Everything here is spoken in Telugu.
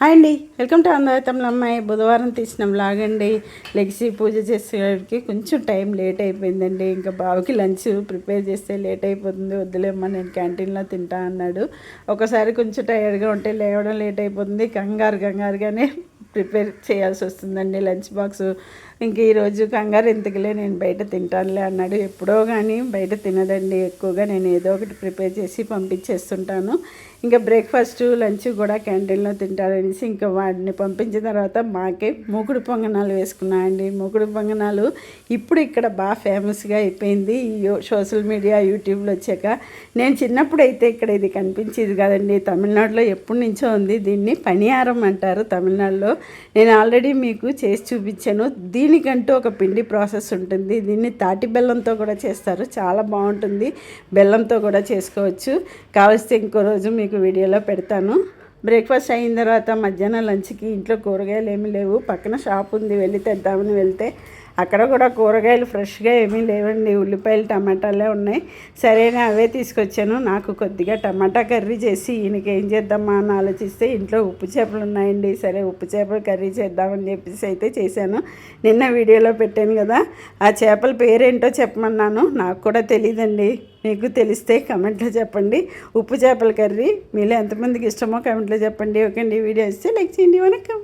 హాయ్ అండి. వెల్కమ్ టు అందరితంలో అమ్మాయి. బుధవారం తీసిన వ్లాగ్ అండి. లెగిసి పూజ చేసేవాడికి కొంచెం టైం లేట్ అయిపోయిందండి. ఇంకా బావకి లంచ్ ప్రిపేర్ చేస్తే లేట్ అయిపోతుంది. వద్దులేమ్మా నేను క్యాంటీన్లో తింటా అన్నాడు. ఒకసారి కొంచెం టైర్డ్గా ఉంటే లేవడం లేట్ అయిపోతుంది. కంగారు కంగారుగానే ప్రిపేర్ చేయాల్సి వస్తుందండి లంచ్ బాక్స్. ఇంక ఈరోజు కంగారు ఎందుకులే నేను బయట తింటానులే అన్నాడు. ఎప్పుడో కానీ బయట తినదండి ఎక్కువగా. నేను ఏదో ఒకటి ప్రిపేర్ చేసి పంపించేస్తుంటాను. ఇంకా బ్రేక్ఫాస్ట్ లంచ్ కూడా క్యాంటీన్లో తింటారనేసి ఇంకా వాడిని పంపించిన తర్వాత మాకే మూకుడు పొంగనాలు వేసుకున్నా అండి. మూకుడు పొంగనాలు ఇప్పుడు ఇక్కడ బాగా ఫేమస్గా అయిపోయింది. సోషల్ మీడియా యూట్యూబ్లో వచ్చాక నేను చిన్నప్పుడు అయితే ఇక్కడ ఇది కనిపించేది కాదండి. తమిళనాడులో ఎప్పటి నుంచో ఉంది. దీన్ని పనియారం అంటారు తమిళనాడులో. నేను ఆల్రెడీ మీకు చేసి చూపించాను. దీనికంటూ ఒక పిండి ప్రాసెస్ ఉంటుంది. దీన్ని తాటి బెల్లంతో కూడా చేస్తారు. చాలా బాగుంటుంది. బెల్లంతో కూడా చేసుకోవచ్చు. కావలిస్తే ఇంకో రోజు మీకు వీడియోలో పెడతాను. బ్రేక్ఫాస్ట్ అయిన తర్వాత మధ్యాహ్నం లంచ్కి ఇంట్లో కూరగాయలు ఏమీ లేవు. పక్కన షాప్ ఉంది. వెళ్ళి తెద్దామని వెళ్తే అక్కడ కూడా కూరగాయలు ఫ్రెష్గా ఏమీ లేవండి. ఉల్లిపాయలు టమాటాలే ఉన్నాయి. సరేనే అవే తీసుకొచ్చాను. నాకు కొద్దిగా టమాటా కర్రీ చేసి ఈయనకి ఏం చేద్దామా అని ఆలోచిస్తే ఇంట్లో ఉప్పు చేపలు ఉన్నాయండి. సరే ఉప్పు చేపల కర్రీ చేద్దామని చెప్పేసి అయితే చేశాను. నిన్న వీడియోలో పెట్టాను కదా ఆ చేపల పేరేంటో చెప్పమన్నాను. నాకు కూడా తెలియదండి మీకు తెలిస్తే కమెంట్లో చెప్పండి. ఉప్పు చేపల కర్రీ మీలో ఎంతమందికి ఇష్టమో కమెంట్లో చెప్పండి. ఓకే అండి. వీడియో ఇస్తే లైక్ చేయండి. వనకం